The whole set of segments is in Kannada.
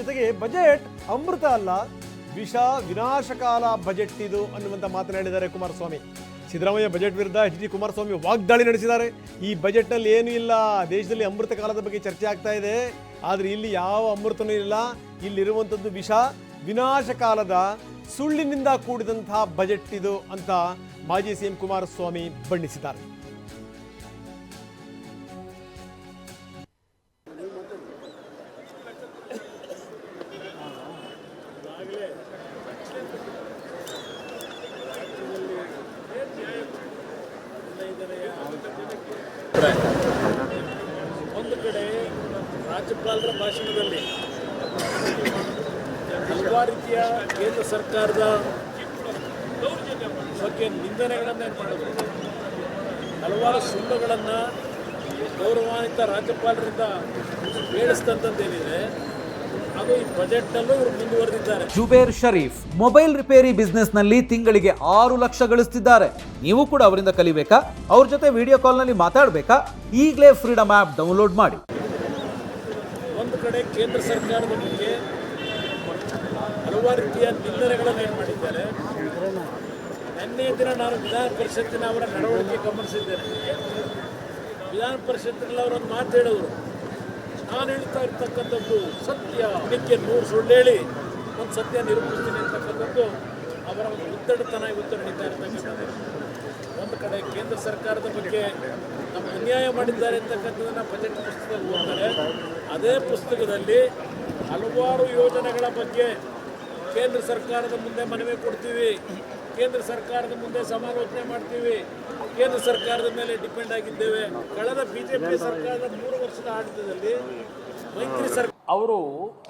ಜೊತೆಗೆ ಬಜೆಟ್ ಅಮೃತ ಅಲ್ಲ, ವಿಷ ವಿನಾಶಕಾಲ ಬಜೆಟ್ ಇದು ಅನ್ನುವಂತ ಮಾತನಾಡಿದ್ದಾರೆ ಕುಮಾರಸ್ವಾಮಿ. ಸಿದ್ದರಾಮಯ್ಯ ಬಜೆಟ್ ವಿರುದ್ಧ ಎಚ್ ಡಿ ಕುಮಾರಸ್ವಾಮಿ ವಾಗ್ದಾಳಿ ನಡೆಸಿದ್ದಾರೆ. ಈ ಬಜೆಟ್ನಲ್ಲಿ ಏನೂ ಇಲ್ಲ, ದೇಶದಲ್ಲಿ ಅಮೃತ ಕಾಲದ ಬಗ್ಗೆ ಚರ್ಚೆ ಆಗ್ತಾ ಇದೆ. ಆದರೆ ಇಲ್ಲಿ ಯಾವ ಅಮೃತನೂ ಇಲ್ಲ. ಇಲ್ಲಿರುವಂಥದ್ದು ವಿಷ ವಿನಾಶಕಾಲದ ಸುಳ್ಳಿನಿಂದ ಕೂಡಿದಂತಹ ಬಜೆಟ್ ಇದು ಅಂತ ಮಾಜಿ ಸಿಎಂ ಕುಮಾರಸ್ವಾಮಿ ಬಣ್ಣಿಸಿದ್ದಾರೆ. ಒಂದು ಕಡೆ ರಾಜ್ಯಪಾಲರ ಭಾಷಣದಲ್ಲಿ ಹಲವಾರು ರೀತಿಯ ಕೇಂದ್ರ ಸರ್ಕಾರದ ಬಗ್ಗೆ ನಿಂದನೆಗಳನ್ನು ಮಾಡಿದ್ರು ಹಲವಾರು ಸುಳ್ಳುಗಳನ್ನು ಗೌರವಾನ್ವಿತ ರಾಜ್ಯಪಾಲರಿಂದ ಹೇಳಿಸ್ತಂಥದ್ದೇನಿದೆ ಜುಬೇರ್ ಶರೀಫ್ ಮೊಬೈಲ್ ರಿಪೇರಿ ಬಿಸ್ನೆಸ್ನಲ್ಲಿ ತಿಂಗಳಿಗೆ ಆರು ಲಕ್ಷ ಗಳಿಸ್ತಿದ್ದಾರೆ. ನೀವು ಕೂಡ ಅವರಿಂದ ಕಲಿಬೇಕಾ? ಅವ್ರ ಜೊತೆ ವಿಡಿಯೋ ಕಾಲ್ನಲ್ಲಿ ಮಾತಾಡಬೇಕಾ? ಈಗಲೇ ಫ್ರೀಡಮ್ ಆಪ್ ಡೌನ್ಲೋಡ್ ಮಾಡಿ. ಒಂದು ಕಡೆ ಕೇಂದ್ರ ಸರ್ಕಾರದ ಬಗ್ಗೆ ಹಲವಾರು ರೀತಿಯ ನಿಂದನೆಗಳನ್ನು ಏನು ಮಾಡಿದ್ದಾರೆ. ನಿನ್ನೆ ದಿನ ನಾನು ವಿಧಾನ ಪರಿಷತ್ತಿನ ಅವರ ನಡವಳಿಕೆ ಗಮನಿಸಿದ್ದೇನೆ. ವಿಧಾನ ಪರಿಷತ್ತಿನಲ್ಲಿ ಅವರೊಂದು ಮಾತು ಹೇಳಿದ್ರು. ನಾನು ಹೇಳ್ತಾ ಇರ್ತಕ್ಕಂಥದ್ದು ಸತ್ಯ. ಅದಕ್ಕೆ ನೂರು ಸುಳ್ಳು ಹೇಳಿ, ಒಂದು ಸತ್ಯ ನಿರೂಪಿಸ್ತೀನಿ ಅಂತಕ್ಕಂಥದ್ದು ಅವರ ಒಂದು ಉದ್ದಡತನ ಇವತ್ತು ನಡೀತಾ ಇರ್ತಕ್ಕಂಥದ್ದು. ಒಂದು ಕಡೆ ಕೇಂದ್ರ ಸರ್ಕಾರದ ಬಗ್ಗೆ ನಮ್ಮ ಅನ್ಯಾಯ ಮಾಡಿದ್ದಾರೆ ಅಂತಕ್ಕಂಥದ್ದನ್ನು ಬಜೆಟ್ ಪುಸ್ತಕದಲ್ಲಿ ಓದ್ತಾರೆ. ಅದೇ ಪುಸ್ತಕದಲ್ಲಿ ಹಲವಾರು ಯೋಜನೆಗಳ ಬಗ್ಗೆ ಕೇಂದ್ರ ಸರ್ಕಾರದ ಮುಂದೆ ಮನವಿ ಕೊಡ್ತೀವಿ. ಕೇಂದ್ರ ಸರ್ಕಾರದ ಮುಂದೆ ಸಮಾಲೋಚನೆ ಮಾಡ್ತೀವಿ. ಕೇಂದ್ರ ಸರ್ಕಾರದ ಮೇಲೆ ಡಿಪೆಂಡ್ ಆಗಿದ್ದೇವೆ. ಕಳೆದ ಬಿಜೆಪಿ ಸರ್ಕಾರದ ಮೂರು ವರ್ಷದ ಆಡಳಿತದಲ್ಲಿ ಮೈತ್ರಿ ಸರ್ಕಾರ ಅವರು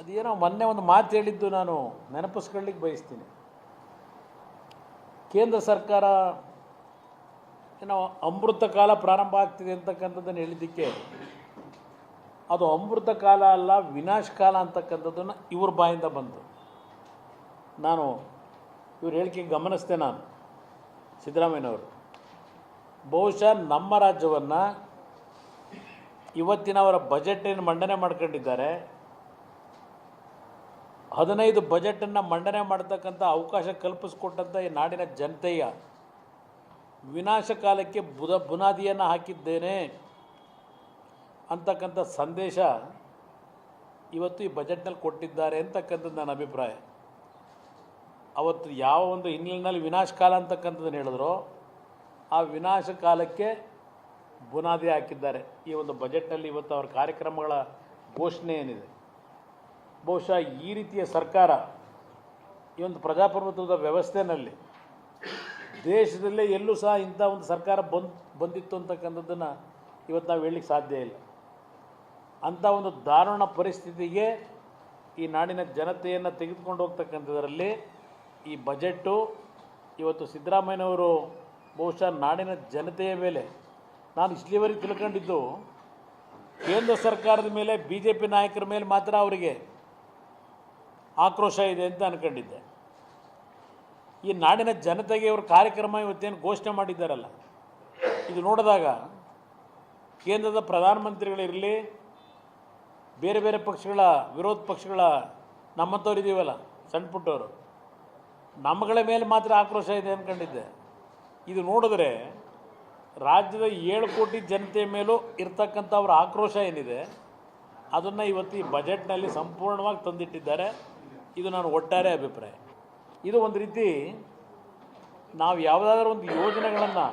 ಅದೇನೋ ಮೊನ್ನೆ ಒಂದು ಮಾತು ಹೇಳಿದ್ದು ನಾನು ನೆನಪಿಸ್ಕೊಳ್ಳಿಕ್ಕೆ ಬಯಸ್ತೀನಿ. ಕೇಂದ್ರ ಸರ್ಕಾರ ಏನೋ ಅಮೃತ ಕಾಲ ಪ್ರಾರಂಭ ಆಗ್ತಿದೆ ಅಂತಕ್ಕಂಥದ್ದನ್ನು ಹೇಳಿದ್ದಕ್ಕೆ ಅದು ಅಮೃತ ಕಾಲ ಅಲ್ಲ, ವಿನಾಶ ಕಾಲ ಅಂತಕ್ಕಂಥದ್ದನ್ನು ಇವ್ರ ಬಾಯಿಂದ ಬಂತು. ನಾನು ಇವ್ರ ಹೇಳಿಕೆ ಗಮನಿಸ್ತೆ ನಾನು, ಸಿದ್ದರಾಮಯ್ಯನವರು. ಬಹುಶಃ ನಮ್ಮ ರಾಜ್ಯವನ್ನು ಇವತ್ತಿನ ಅವರ ಬಜೆಟ್ ಏನು ಮಂಡನೆ ಮಾಡ್ಕೊಂಡಿದ್ದಾರೆ, ಹದಿನೈದು ಬಜೆಟನ್ನು ಮಂಡನೆ ಮಾಡ್ತಕ್ಕಂಥ ಅವಕಾಶ ಕಲ್ಪಿಸ್ಕೊಟ್ಟಂಥ ಈ ನಾಡಿನ ಜನತೆಯ ವಿನಾಶ ಕಾಲಕ್ಕೆ ಬುಧ, ಬುನಾದಿಯನ್ನು ಹಾಕಿದ್ದೇನೆ ಅಂತಕ್ಕಂಥ ಸಂದೇಶ ಇವತ್ತು ಈ ಬಜೆಟ್ನಲ್ಲಿ ಕೊಟ್ಟಿದ್ದಾರೆ ಅಂತಕ್ಕಂಥದ್ದು ನನ್ನ ಅಭಿಪ್ರಾಯ. ಅವತ್ತು ಯಾವ ಒಂದು ಹಿನ್ನೆಲೆಯಲ್ಲಿ ವಿನಾಶ ಕಾಲ ಅಂತಕ್ಕಂಥದ್ದನ್ನು ಹೇಳಿದ್ರು, ಆ ವಿನಾಶ ಕಾಲಕ್ಕೆ ಬುನಾದಿ ಹಾಕಿದ್ದಾರೆ. ಈ ಒಂದು ಬಜೆಟ್ನಲ್ಲಿ ಇವತ್ತು ಅವರ ಕಾರ್ಯಕ್ರಮಗಳ ಘೋಷಣೆ ಏನಿದೆ? ಬಹುಶಃ ಈ ರೀತಿಯ ಸರ್ಕಾರ, ಈ ಒಂದು ಪ್ರಜಾಪ್ರಭುತ್ವದ ವ್ಯವಸ್ಥೆಯಲ್ಲಿ ದೇಶದಲ್ಲೇ ಎಲ್ಲೂ ಸಹ ಇಂಥ ಒಂದು ಸರ್ಕಾರ ಬಂದ್, ಬಂದಿತ್ತು ಅಂತಕ್ಕಂಥದ್ದನ್ನು ಇವತ್ತು ನಾವು ಹೇಳಲಿಕ್ಕೆ ಸಾಧ್ಯ ಇಲ್ಲ. ಅಂಥ ಒಂದು ದಾರುಣ ಪರಿಸ್ಥಿತಿಗೆ ಈ ನಾಡಿನ ಜನತೆಯನ್ನು ತೆಗೆದುಕೊಂಡು ಹೋಗ್ತಕ್ಕಂಥದ್ರಲ್ಲಿ ಈ ಬಜೆಟ್ಟು ಇವತ್ತು ಸಿದ್ದರಾಮಯ್ಯನವರು ಬಹುಶಃ ನಾಡಿನ ಜನತೆಯ ಮೇಲೆ, ನಾನು ಇಷ್ಟಿವರೆಗೆ ತಿಳ್ಕೊಂಡಿದ್ದು, ಕೇಂದ್ರ ಸರ್ಕಾರದ ಮೇಲೆ ಬಿ ಜೆ ಪಿ ನಾಯಕರ ಮೇಲೆ ಮಾತ್ರ ಅವರಿಗೆ ಆಕ್ರೋಶ ಇದೆ ಅಂತ ಅಂದ್ಕೊಂಡಿದ್ದೆ ಈ ನಾಡಿನ ಜನತೆಗೆ ಇವರು ಕಾರ್ಯಕ್ರಮ ಇವತ್ತೇನು ಘೋಷಣೆ ಮಾಡಿದ್ದಾರಲ್ಲ, ಇದು ನೋಡಿದಾಗ ಕೇಂದ್ರದ ಪ್ರಧಾನಮಂತ್ರಿಗಳಿರಲಿ ಬೇರೆ ಬೇರೆ ಪಕ್ಷಗಳ, ವಿರೋಧ ಪಕ್ಷಗಳ ನಮ್ಮಂಥವ್ರು ಇದ್ದೀವಲ್ಲ ಸಣ್ಣ ಪುಟ್ಟವರು ನಮ್ಮಗಳ ಮೇಲೆ ಮಾತ್ರ ಆಕ್ರೋಶ ಇದೆ ಅಂದ್ಕೊಂಡಿದ್ದೆ ಇದು ನೋಡಿದ್ರೆ ರಾಜ್ಯದ ಏಳು ಕೋಟಿ ಜನತೆ ಮೇಲೂ ಇರ್ತಕ್ಕಂಥ ಅವರ ಆಕ್ರೋಶ ಏನಿದೆ, ಅದನ್ನು ಇವತ್ತು ಈ ಬಜೆಟ್ನಲ್ಲಿ ಸಂಪೂರ್ಣವಾಗಿ ತಂದಿಟ್ಟಿದ್ದಾರೆ. ಇದು ನಾನು ಒಟ್ಟಾರೆ ಅಭಿಪ್ರಾಯ. ಇದು ಒಂದು ರೀತಿ ನಾವು ಯಾವುದಾದ್ರೂ ಒಂದು ಯೋಜನೆಗಳನ್ನು